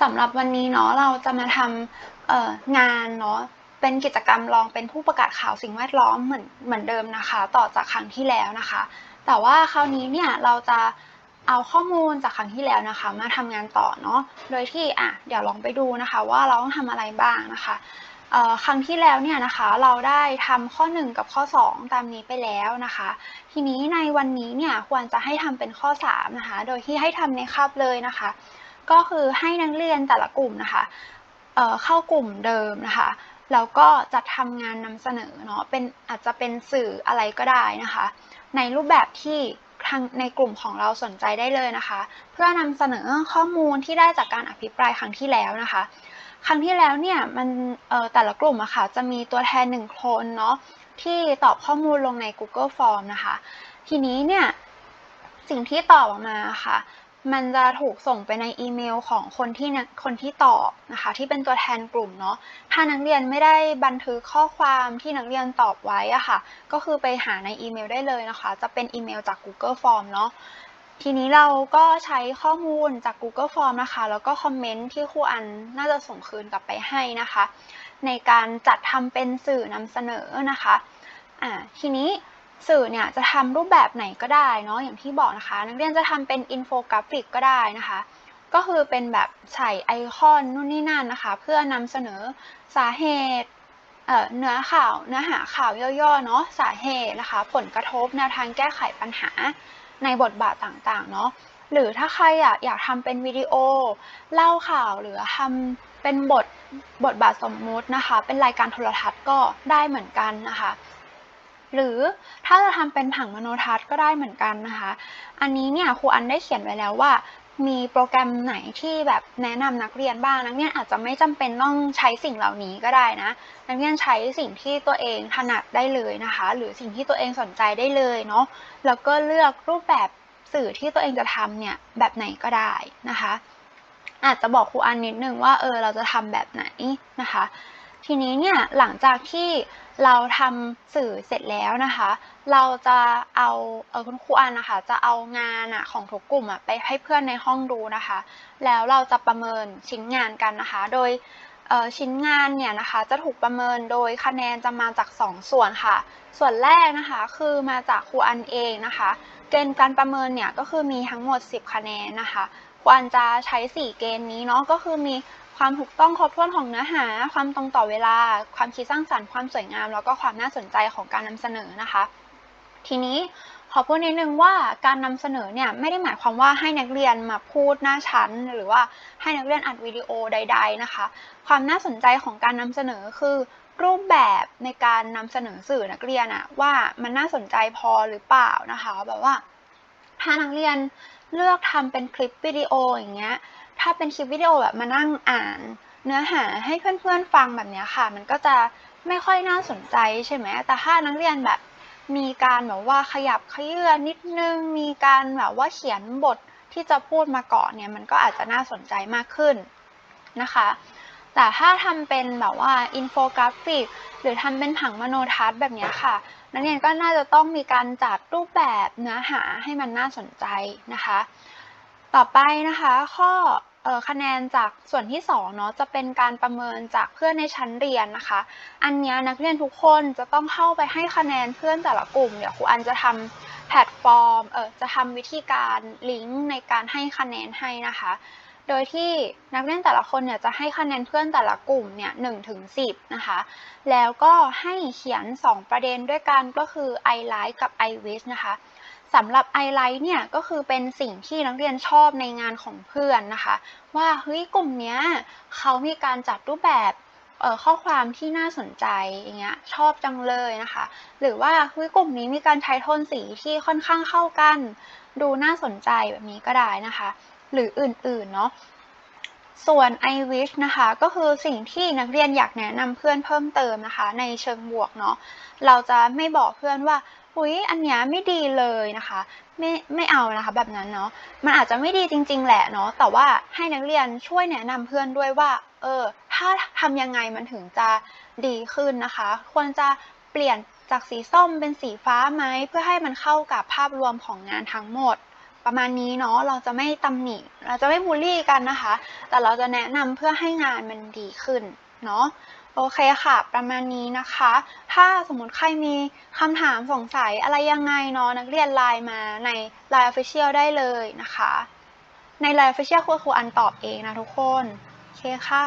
สำหรับวันนี้เนาะเราจะมาทำงานเนาะเป็นกิจกรรมลองเป็นผู้ประกาศข่าวสิ่งแวดล้อมเหมือนเหมือนเดิมนะคะ ต่อจากครั้งที่แล้วนะคะ แต่ว่าคราวนี้เนี่ยเราจะเอาข้อมูลจากครั้งที่แล้วนะคะ มาทำงานต่อเนาะโดยที่อะเดี๋ยวลองไปดูนะคะ ว่าเราต้องทำอะไรบ้างนะคะครั้งที่แล้วเนี่ยนะคะเราได้ทำข้อ 1 กับข้อ 2 ตามนี้ไปแล้วนะคะ ทีนี้ในวันนี้เนี่ยควรจะให้ทำเป็นข้อ 3 นะคะ โดยที่ให้ทำในคาบเลยนะคะ ก็คือให้นักเรียนแต่ละกลุ่มนะคะเเข้ากลุ่มเดิมนะคะแล้วก็จะทำงานนำเสนอเนาะเป็นอาจจะเป็นสื่ออะไรก็ได้นะคะ ในรูปแบบที่ทางในกลุ่มของเราสนใจได้เลยนะคะ เพื่อนำเสนอข้อมูลที่ได้จากการอภิปรายครั้งที่แล้วนะคะ ครั้งที่แล้วเนี่ยมันแต่ละกลุ่มอะค่ะจะมีตัวแทนหนึ่งคนเนาะที่ตอบข้อมูลลงใน Google Form นะคะ ทีนี้เนี่ยสิ่งที่ตอบออกมาค่ะ มันจะถูกส่งไปในอีเมลของคนที่นักคนที่ตอบนะคะ ที่เป็นตัวแทนกลุ่มเนาะถ้านักเรียนไม่ได้บันทึกข้อความที่นักเรียนตอบไว้อะค่ะ ก็คือไปหาในอีเมลได้เลยนะคะ จะเป็นอีเมลจาก Google Form เนาะทีนี้เราก็ใช้ข้อมูลจาก Google Form นะคะ แล้วก็คอมเมนต์ที่ครูอันน่าจะส่งคืนกลับไปให้นะคะ ในการจัดทำเป็นสื่อนำเสนอนะคะอ่าทีนี้ สื่อเนี่ยจะทำรูปแบบไหนก็ได้เนาะอย่างที่บอกนะคะ นักเรียนจะทำเป็นอินโฟกราฟิกก็ได้นะคะ ก็คือเป็นแบบใส่ไอคอนนู่นนี่นั่นนะคะ เพื่อนำเสนอสาเหตุเอ่อเนื้อข่าวเนื้อหาข่าวย่อๆเนาะสาเหตุนะคะ ผลกระทบแนวทางแก้ไขปัญหาในบทบาทต่างๆเนาะหรือถ้าใครอยากอยากทำเป็นวิดีโอ เล่าข่าวหรือทำเป็นบทบทบาทสมมุตินะคะ เป็นรายการโทรทัศน์ก็ได้เหมือนกันนะคะ หรือถ้าจะทำเป็นผังมโนทัศน์ก็ได้เหมือนกันนะคะ อันนี้เนี่ยครูอันได้เขียนไว้แล้วว่ามีโปรแกรมไหนที่แบบแนะนำนักเรียนบ้างนักเรียนอาจจะไม่จำเป็นต้องใช้สิ่งเหล่านี้ก็ได้นะ นักเรียนใช้สิ่งที่ตัวเองถนัดได้เลยนะคะ หรือสิ่งที่ตัวเองสนใจได้เลยเนาะแล้วก็เลือกรูปแบบสื่อที่ตัวเองจะทำเนี่ยแบบไหนก็ได้นะคะ อาจจะบอกครูอันนิดนึงว่าเออเราจะทำแบบไหนนะคะ ทีนี้เนี่ยหลังจากที่เราทำสื่อเสร็จแล้วนะคะ เราจะเอาเออคุณครูอันนะคะจะเอางานอะของทุกกลุ่มอะไปให้เพื่อนในห้องดูนะคะ แล้วเราจะประเมินชิ้นงานกันนะคะ โดยชิ้นงานเนี่ยนะคะจะถูกประเมินโดยคะแนนจะมาจาก 2 ส่วนค่ะ ส่วนแรกนะคะคือมาจากครูอันเองนะคะ เกณฑ์การประเมินเนี่ยก็คือมีทั้งหมด 10 คะแนนนะคะครูอันจะใช้ 4 เกณฑ์นี้เนาะก็คือมี ความถูกต้องครบถ้วนของเนื้อหา ความตรงต่อเวลา ความคิดสร้างสรรค์ ความสวยงาม แล้วก็ความน่าสนใจของการนำเสนอนะคะ ทีนี้ขอพูดนิดนึงว่าการนำเสนอเนี่ยไม่ได้หมายความว่าให้นักเรียนมาพูดหน้าชั้น หรือว่าให้นักเรียนอัดวิดีโอใด ๆนะคะ ความน่าสนใจของการนำเสนอคือรูปแบบในการนำเสนอสื่อนักเรียนอะว่ามันน่าสนใจพอหรือเปล่านะคะแบบว่าถ้านักเรียนเลือกทำเป็นคลิปวิดีโออย่างเงี้ย ถ้าเป็นคลิปวิดีโอแบบมานั่งอ่าน เนื้อหาให้เพื่อนๆฟังแบบนี้ค่ะ มันก็จะไม่ค่อยน่าสนใจใช่ไหมแต่ถ้านักเรียนแบบมีการแบบว่าขยับขยื่อนนิดนึง มีการแบบว่าเขียนบทที่จะพูดมาก่อนเนี่ย มันก็อาจจะน่าสนใจมากขึ้นนะคะ แต่ถ้าทำเป็นแบบว่าอินโฟกราฟิก หรือทำเป็นผังมโนทัศน์แบบนี้ค่ะนักเรียนก็น่าจะต้องมีการจัดรูปแบบเนื้อหาให้มันน่าสนใจนะคะ ต่อไปนะคะข้อคะแนนจากส่วนที่2เนาะจะเป็นการประเมินจากเพื่อนในชั้นเรียนนะคะ อันนี้นักเรียนทุกคนจะต้องเข้าไปให้คะแนนเพื่อนแต่ละกลุ่มเดี๋ยวครูอันจะทำแพลตฟอร์มเออจะทำวิธีการลิงก์ในการให้คะแนนให้นะคะ โดยที่นักเรียนแต่ละคนเนี่ยจะให้คะแนนเพื่อนแต่ละกลุ่มเนี่ยหนึ่งถึงสิบนะคะ แล้วก็ให้เขียน 2 ประเด็นด้วยกันก็คือ I like กับ I wish นะคะสำหรับ I like เนี่ยก็คือเป็นสิ่งที่นักเรียนชอบในงานของเพื่อนนะคะ ว่าเฮ้ยกลุ่มเนี้ยเขามีการจัดรูปแบบข้อความที่น่าสนใจอย่างเงี้ยชอบจังเลยนะคะ หรือว่าเฮ้ยกลุ่มนี้มีการใช้โทนสีที่ค่อนข้างเข้ากัน ดูน่าสนใจแบบนี้ก็ได้นะคะ หรืออื่นๆเนาะส่วน I wish นะคะก็คือสิ่งที่นักเรียนอยากแนะนำเพื่อนเพิ่มเติมนะคะ ในเชิงบวกเนาะเราจะไม่บอกเพื่อนว่าอุ้ยอันเนี้ยไม่ดีเลยนะคะไม่ไม่เอานะคะแบบนั้นเนาะมันอาจจะไม่ดีจริง ๆ แหละเนาะแต่ว่าให้นักเรียนช่วยแนะนำเพื่อนด้วยว่าเออถ้าทำยังไงมันถึงจะดีขึ้นนะคะ ควรจะเปลี่ยนจากสีส้มเป็นสีฟ้าไหมเพื่อให้มันเข้ากับภาพรวมของงานทั้งหมด ประมาณนี้เนาะเราจะไม่ตำหนิ เราจะไม่บูลลี่กันนะคะ แต่เราจะแนะนำเพื่อให้งานมันดีขึ้นเนาะโอเคค่ะ ประมาณนี้นะคะ ถ้าสมมติใครมีคำถามสงสัยอะไรยังไงเนาะนักเรียนไลน์มาใน Line Official ได้เลยนะคะ ใน Line Official ครูครูอันตอบเองนะทุกคน โอเคค่ะ